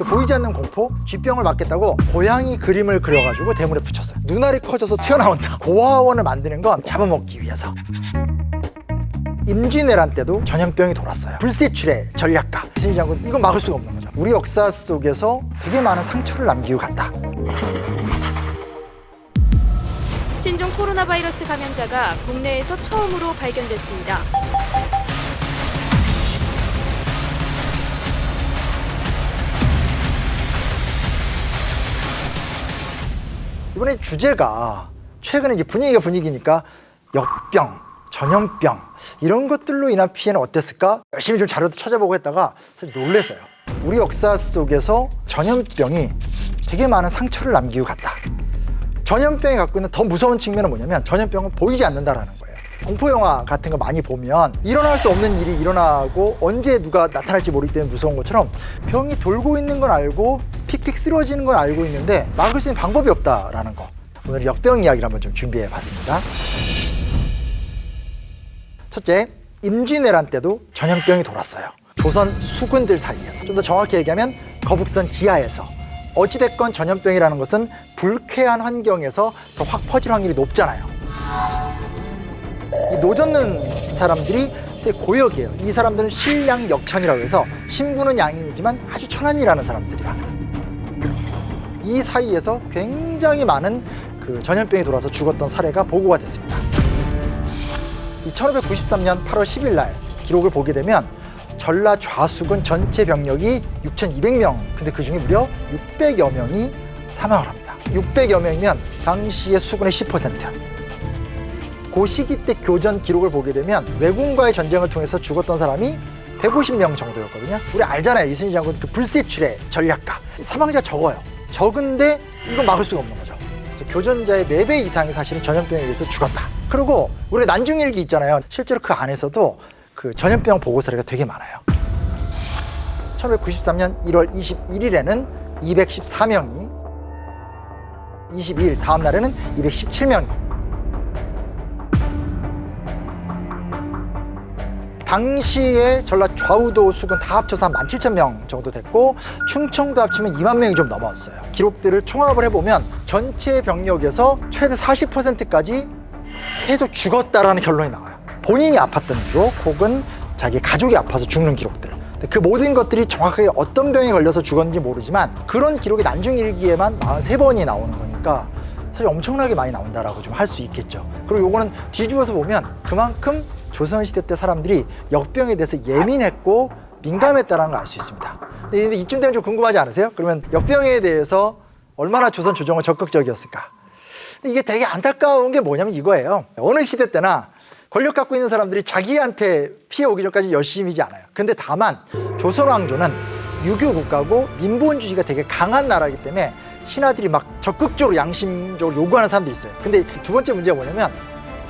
그 보이지 않는 공포, 쥐병을 막겠다고 고양이 그림을 그려가지고 대문에 붙였어요. 눈알이 커져서 튀어나온다. 고아원을 만드는 건 잡아먹기 위해서. 임진왜란 때도 전염병이 돌았어요. 불세출의 전략가. 이순신 장군 이건 막을 수가 없는 거죠. 우리 역사 속에서 되게 많은 상처를 남기고 갔다. 신종 코로나 바이러스 감염자가 국내에서 처음으로 발견됐습니다. 이번에 주제가 최근에 이제 분위기가 분위기니까 역병, 전염병 이런 것들로 인한 피해는 어땠을까? 열심히 좀 자료도 찾아보고 했다가 사실 놀랐어요. 우리 역사 속에서 전염병이 되게 많은 상처를 남기고 갔다. 전염병이 갖고 있는 더 무서운 측면은 뭐냐면 전염병은 보이지 않는다라는. 공포 영화 같은 거 많이 보면 일어날 수 없는 일이 일어나고 언제 누가 나타날지 모르기 때문에 무서운 것처럼 병이 돌고 있는 건 알고 픽픽 쓰러지는 건 알고 있는데 막을 수 있는 방법이 없다라는 거. 오늘 역병 이야기를 한번 좀 준비해 봤습니다. 첫째, 임진왜란 때도 전염병이 돌았어요. 조선 수군들 사이에서. 좀 더 정확히 얘기하면 거북선 지하에서. 어찌됐건 전염병이라는 것은 불쾌한 환경에서 더 확 퍼질 확률이 높잖아요. 이 노젓는 사람들이 되게 고역이에요. 이 사람들은 신량 역천이라고 해서 신부는 양이지만 아주 천한이라는 사람들이다. 이 사이에서 굉장히 많은 그 전염병이 돌아서 죽었던 사례가 보고가 됐습니다. 이 1593년 8월 10일 날 기록을 보게 되면 전라 좌수군 전체 병력이 6,200명. 근데 그 중에 무려 600여 명이 사망을 합니다. 600여 명이면 당시의 수군의 10%. 그 시기 때 교전 기록을 보게 되면 왜군과의 전쟁을 통해서 죽었던 사람이 150명 정도였거든요. 우리 알잖아요. 이순신 장군 그 불세출의 전략가. 사망자 적어요. 적은데 이거 막을 수가 없는 거죠. 그래서 교전자의 4배 이상이 사실은 전염병에 의해서 죽었다. 그리고 우리가 난중일기 있잖아요. 실제로 그 안에서도 그 전염병 보고 사례가 되게 많아요. 1993년 1월 21일에는 214명이 22일 다음 날에는 217명이 당시에 전라 좌우도 수군 다 합쳐서 한 17,000명 정도 됐고 충청도 합치면 2만 명이 좀 넘었어요. 기록들을 총합을 해보면 전체 병력에서 최대 40%까지 계속 죽었다라는 결론이 나와요. 본인이 아팠던 기록 혹은 자기 가족이 아파서 죽는 기록들. 그 모든 것들이 정확하게 어떤 병에 걸려서 죽었는지 모르지만 그런 기록이 난중일기에만 43번이 나오는 거니까 사실 엄청나게 많이 나온다라고 좀 할 수 있겠죠. 그리고 요거는 뒤집어서 보면 그만큼 조선시대 때 사람들이 역병에 대해서 예민했고 민감했다는 걸 알 수 있습니다. 근데 이쯤 되면 좀 궁금하지 않으세요? 그러면 역병에 대해서 얼마나 조선 조정은 적극적이었을까? 근데 이게 되게 안타까운 게 뭐냐면 이거예요. 어느 시대 때나 권력 갖고 있는 사람들이 자기한테 피해 오기 전까지 열심히지 않아요. 근데 다만 조선 왕조는 유교 국가고 민본주의가 되게 강한 나라이기 때문에 신하들이 막 적극적으로 양심적으로 요구하는 사람도 있어요. 근데 두 번째 문제가 뭐냐면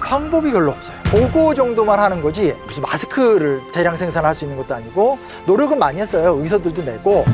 방법이 별로 없어요. 보고 정도만 하는 거지 무슨 마스크를 대량 생산할 수 있는 것도 아니고 노력은 많이 했어요. 의사들도 내고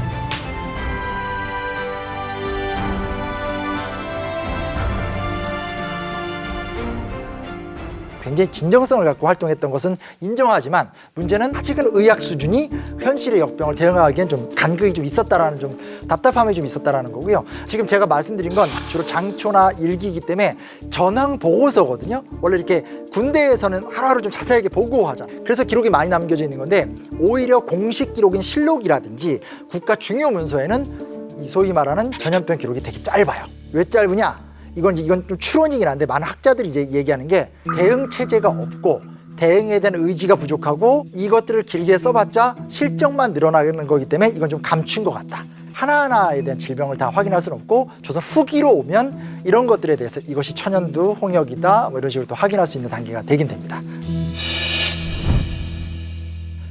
굉장히 진정성을 갖고 활동했던 것은 인정하지만 문제는 아직은 의학 수준이 현실의 역병을 대응하기엔 좀 간극이 좀 있었다라는 좀 답답함이 좀 있었다라는 거고요. 지금 제가 말씀드린 건 주로 장초나 일기이기 때문에 전황 보고서거든요. 원래 이렇게 군대에서는 하루하루 좀 자세하게 보고하자. 그래서 기록이 많이 남겨져 있는 건데 오히려 공식 기록인 실록이라든지 국가 중요 문서에는 이 소위 말하는 전염병 기록이 되게 짧아요. 왜 짧으냐? 이건 이건 좀 추론이긴 한데 많은 학자들이 이제 얘기하는 게 대응 체제가 없고 대응에 대한 의지가 부족하고 이것들을 길게 써봤자 실적만 늘어나는 거기 때문에 이건 좀 감춘 것 같다. 하나하나에 대한 질병을 다 확인할 수는 없고 조선 후기로 오면 이런 것들에 대해서 이것이 천연두 홍역이다 뭐 이런 식으로 또 확인할 수 있는 단계가 되긴 됩니다.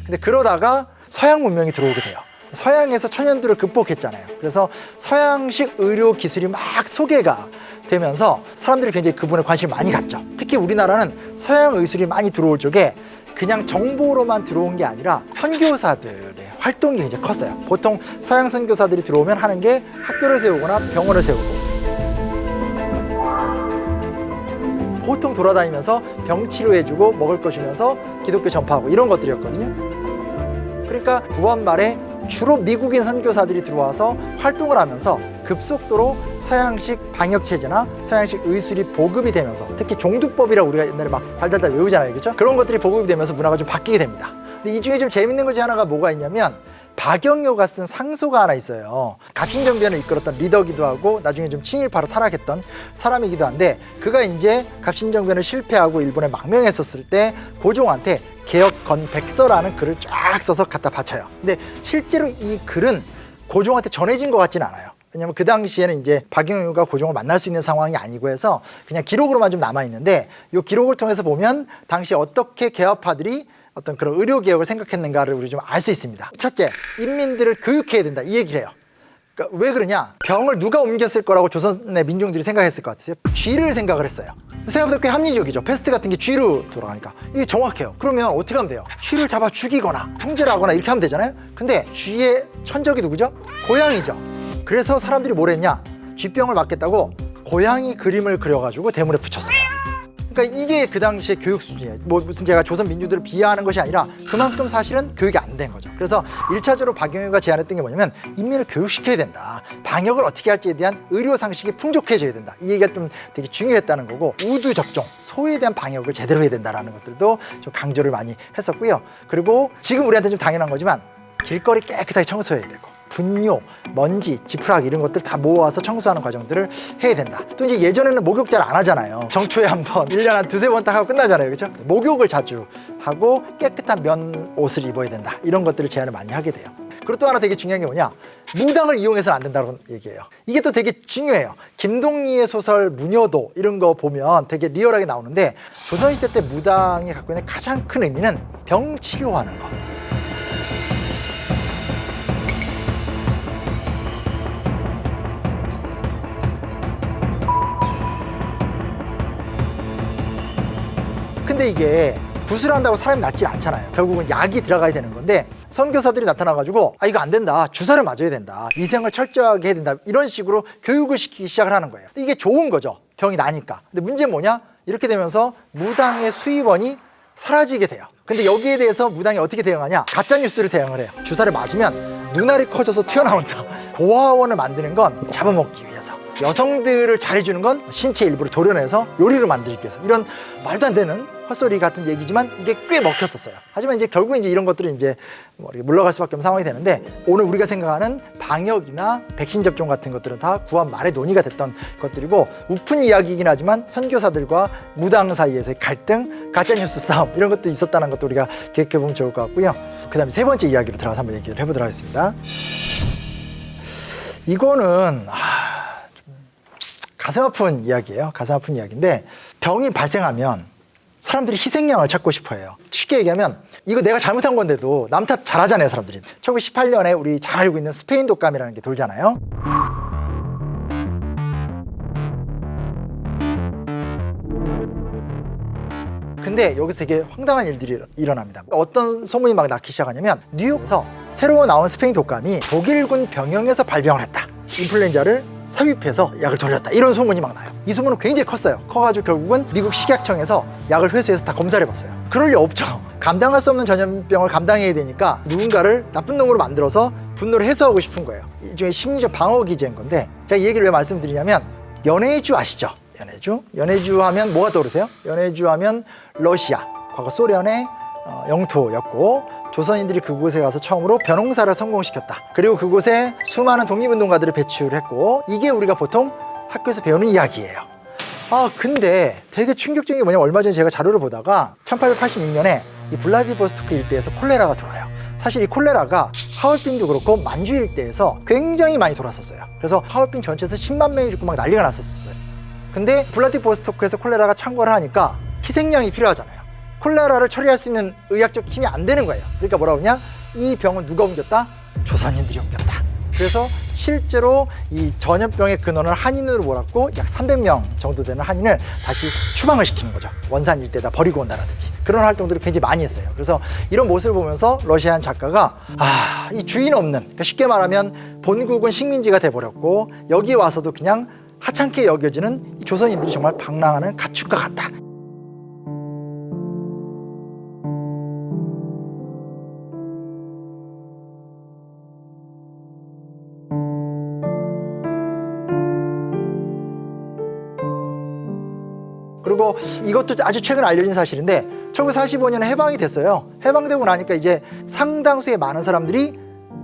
근데 그러다가 서양 문명이 들어오게 돼요. 서양에서 천연두를 극복했잖아요. 그래서 서양식 의료 기술이 막 소개가 되면서 사람들이 굉장히 그분에 관심을 많이 갖죠. 특히 우리나라는 서양 의술이 많이 들어올 적에 그냥 정보로만 들어온 게 아니라 선교사들의 활동이 굉장히 컸어요. 보통 서양 선교사들이 들어오면 하는 게 학교를 세우거나 병원을 세우고 보통 돌아다니면서 병 치료해주고 먹을 거 주면서 기독교 전파하고 이런 것들이었거든요. 그러니까 구원 말에 주로 미국인 선교사들이 들어와서 활동을 하면서 급속도로 서양식 방역 체제나 서양식 의술이 보급이 되면서 특히 종두법이라고 우리가 옛날에 막 달달달 외우잖아요. 그렇죠? 그런 것들이 보급이 되면서 문화가 좀 바뀌게 됩니다. 근데 이 중에 좀 재밌는 것 중에 하나가 뭐가 있냐면 박영효가 쓴 상소가 하나 있어요. 갑신정변을 이끌었던 리더기도 하고 나중에 좀 친일파로 타락했던 사람이기도 한데 그가 이제 갑신정변을 실패하고 일본에 망명했었을 때 고종한테 개혁건 백서라는 글을 쫙 써서 갖다 바쳐요. 근데 실제로 이 글은 고종한테 전해진 것 같지는 않아요. 왜냐면 그 당시에는 이제 박영효가 고종을 만날 수 있는 상황이 아니고 해서 그냥 기록으로만 좀 남아 있는데 이 기록을 통해서 보면 당시 어떻게 개혁파들이 어떤 그런 의료 개혁을 생각했는가를 우리 좀 알 수 있습니다. 첫째, 인민들을 교육해야 된다 이 얘기를 해요. 그러니까 왜 그러냐? 병을 누가 옮겼을 거라고 조선의 민중들이 생각했을 것 같으세요? 쥐를 생각을 했어요. 생각보다 꽤 합리적이죠. 패스트 같은 게 쥐로 돌아가니까 이게 정확해요. 그러면 어떻게 하면 돼요? 쥐를 잡아 죽이거나 통제를 하거나 이렇게 하면 되잖아요. 근데 쥐의 천적이 누구죠? 고양이죠. 그래서 사람들이 뭘 했냐? 쥐병을 막겠다고 고양이 그림을 그려가지고 대문에 붙였어요. 그러니까 이게 그 당시의 교육 수준이에요. 뭐 무슨 제가 조선 민주들을 비하하는 것이 아니라 그만큼 사실은 교육이 안 된 거죠. 그래서 일차적으로 박영효가 제안했던 게 뭐냐면 인민을 교육시켜야 된다. 방역을 어떻게 할지에 대한 의료 상식이 풍족해져야 된다. 이 얘기가 좀 되게 중요했다는 거고 우두 접종, 소에 대한 방역을 제대로 해야 된다라는 것들도 좀 강조를 많이 했었고요. 그리고 지금 우리한테 좀 당연한 거지만 길거리 깨끗하게 청소해야 되고 분뇨, 먼지, 지푸라기 이런 것들 다 모아서 청소하는 과정들을 해야 된다. 또 이제 예전에는 목욕 잘 안 하잖아요. 정초에 한 번, 일년한 두세 번 딱 하고 끝나잖아요. 그렇죠? 목욕을 자주 하고 깨끗한 면 옷을 입어야 된다. 이런 것들을 제안을 많이 하게 돼요. 그리고 또 하나 되게 중요한 게 뭐냐? 무당을 이용해서는 안 된다고 얘기해요. 이게 또 되게 중요해요. 김동리의 소설 무녀도 이런 거 보면 되게 리얼하게 나오는데 조선시대 때 무당이 갖고 있는 가장 큰 의미는 병 치료하는 거. 근데 이게 구슬한다고 사람이 낫질 않잖아요. 결국은 약이 들어가야 되는 건데 선교사들이 나타나가지고 아 이거 안 된다. 주사를 맞아야 된다. 위생을 철저하게 해야 된다. 이런 식으로 교육을 시키기 시작을 하는 거예요. 이게 좋은 거죠. 병이 나니까. 근데 문제는 뭐냐? 이렇게 되면서 무당의 수입원이 사라지게 돼요. 근데 여기에 대해서 무당이 어떻게 대응하냐? 가짜 뉴스를 대응을 해요. 주사를 맞으면 눈알이 커져서 튀어나온다. 고아원을 만드는 건 잡아먹기 위해서. 여성들을 잘해주는 건 신체 일부를 도려내서 요리를 만들기 위해서. 이런 말도 안 되는 헛소리 같은 얘기지만 이게 꽤 먹혔었어요. 하지만 이제 결국 이제 이런 것들은 이제 뭐 물러갈 수밖에 없는 상황이 되는데 오늘 우리가 생각하는 방역이나 백신 접종 같은 것들은 다 구한 말의 논의가 됐던 것들이고 우픈 이야기이긴 하지만 선교사들과 무당 사이에서의 갈등, 가짜뉴스 싸움 이런 것도 있었다는 것도 우리가 기억해 보면 좋을 것 같고요. 그 다음에 세 번째 이야기로 들어가서 한번 얘기를 해보도록 하겠습니다. 이거는 아, 좀 가슴 아픈 이야기예요. 가슴 아픈 이야기인데 병이 발생하면 사람들이 희생양을 찾고 싶어 해요. 쉽게 얘기하면 이거 내가 잘못한 건데도 남 탓 잘하잖아요, 사람들이. 1918년에 우리 잘 알고 있는 스페인 독감이라는 게 돌잖아요. 근데 여기서 되게 황당한 일들이 일어- 일어납니다. 어떤 소문이 막 나기 시작하냐면 뉴욕에서 새로 나온 스페인 독감이 독일군 병영에서 발병을 했다. 인플루엔자를 삽입해서 약을 돌렸다. 이런 소문이 막 나요. 이 소문은 굉장히 컸어요. 커가지고 결국은 미국 식약청에서 약을 회수해서 다 검사를 해봤어요. 그럴 리 없죠. 감당할 수 없는 전염병을 감당해야 되니까 누군가를 나쁜 놈으로 만들어서 분노를 해소하고 싶은 거예요. 일종의 심리적 방어 기제인 건데 제가 이 얘기를 왜 말씀드리냐면 연해주 아시죠? 연해주. 연해주 하면 뭐가 떠오르세요? 연해주 하면 러시아, 과거 소련의 어, 영토였고 조선인들이 그곳에 가서 처음으로 벼농사를 성공시켰다. 그리고 그곳에 수많은 독립운동가들을 배출했고 이게 우리가 보통 학교에서 배우는 이야기예요. 아 근데 되게 충격적인 게 뭐냐면 얼마 전에 제가 자료를 보다가 1886년에 이 블라디보스토크 일대에서 콜레라가 돌아요. 사실 이 콜레라가 하얼빈도 그렇고 만주 일대에서 굉장히 많이 돌았었어요. 그래서 하얼빈 전체에서 10만 명이 죽고 막 난리가 났었어요. 근데 블라디보스토크에서 콜레라가 창궐을 하니까 희생양이 필요하잖아요. 콜레라를 처리할 수 있는 의학적 힘이 안 되는 거예요. 그러니까 뭐라 그러냐? 이 병은 누가 옮겼다? 조선인들이 옮겼다. 그래서 실제로 이 전염병의 근원을 한인으로 몰았고 약 300명 정도 되는 한인을 다시 추방을 시키는 거죠. 원산 일대에다 버리고 온다라든지. 그런 활동들을 굉장히 많이 했어요. 그래서 이런 모습을 보면서 러시아한 작가가 아, 이 주인 없는, 그러니까 쉽게 말하면 본국은 식민지가 돼버렸고 여기 와서도 그냥 하찮게 여겨지는 이 조선인들이 정말 방랑하는 가축과 같다. 그리고 이것도 아주 최근 알려진 사실인데 1945년에 해방이 됐어요. 해방되고 나니까 이제 상당수의 많은 사람들이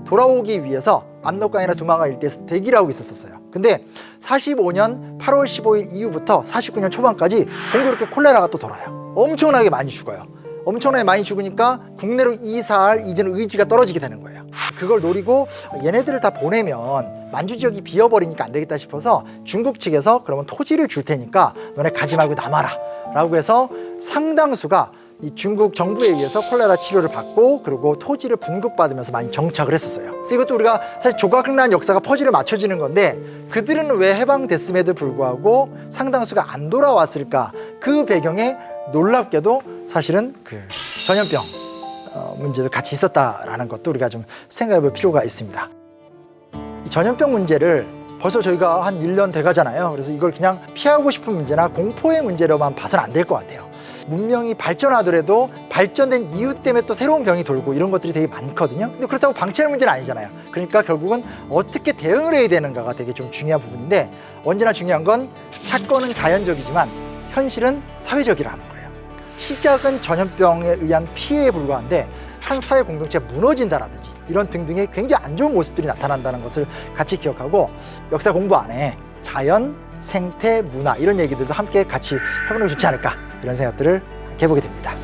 돌아오기 위해서 압록강이나 두만강 일대에서 대기를 하고 있었어요. 근데 45년 8월 15일 이후부터 49년 초반까지 공교롭게 콜레라가 또 돌아요. 엄청나게 많이 죽어요. 엄청나게 많이 죽으니까 국내로 이사할 이전 의지가 떨어지게 되는 거예요. 그걸 노리고 얘네들을 다 보내면 만주 지역이 비어버리니까 안 되겠다 싶어서 중국 측에서 그러면 토지를 줄 테니까 너네 가지 말고 남아라. 라고 해서 상당수가 이 중국 정부에 의해서 콜레라 치료를 받고 그리고 토지를 분급받으면서 많이 정착을 했었어요. 이것도 우리가 사실 조각난 역사가 퍼즐을 맞춰지는 건데 그들은 왜 해방됐음에도 불구하고 상당수가 안 돌아왔을까? 그 배경에 놀랍게도 사실은 그 전염병 어, 문제도 같이 있었다라는 것도 우리가 좀 생각해 볼 필요가 있습니다. 이 전염병 문제를 벌써 저희가 한 1년 돼 가잖아요. 그래서 이걸 그냥 피하고 싶은 문제나 공포의 문제로만 봐서는 안 될 것 같아요. 문명이 발전하더라도 발전된 이유 때문에 또 새로운 병이 돌고 이런 것들이 되게 많거든요. 근데 그렇다고 방치하는 문제는 아니잖아요. 그러니까 결국은 어떻게 대응을 해야 되는가가 되게 좀 중요한 부분인데 언제나 중요한 건 사건은 자연적이지만 현실은 사회적이라는 거예요. 시작은 전염병에 의한 피해에 불과한데 한 사회 공동체가 무너진다라든지 이런 등등의 굉장히 안 좋은 모습들이 나타난다는 것을 같이 기억하고 역사 공부 안에 자연, 생태, 문화 이런 얘기들도 함께 같이 해보는 게 좋지 않을까 이런 생각들을 해보게 됩니다.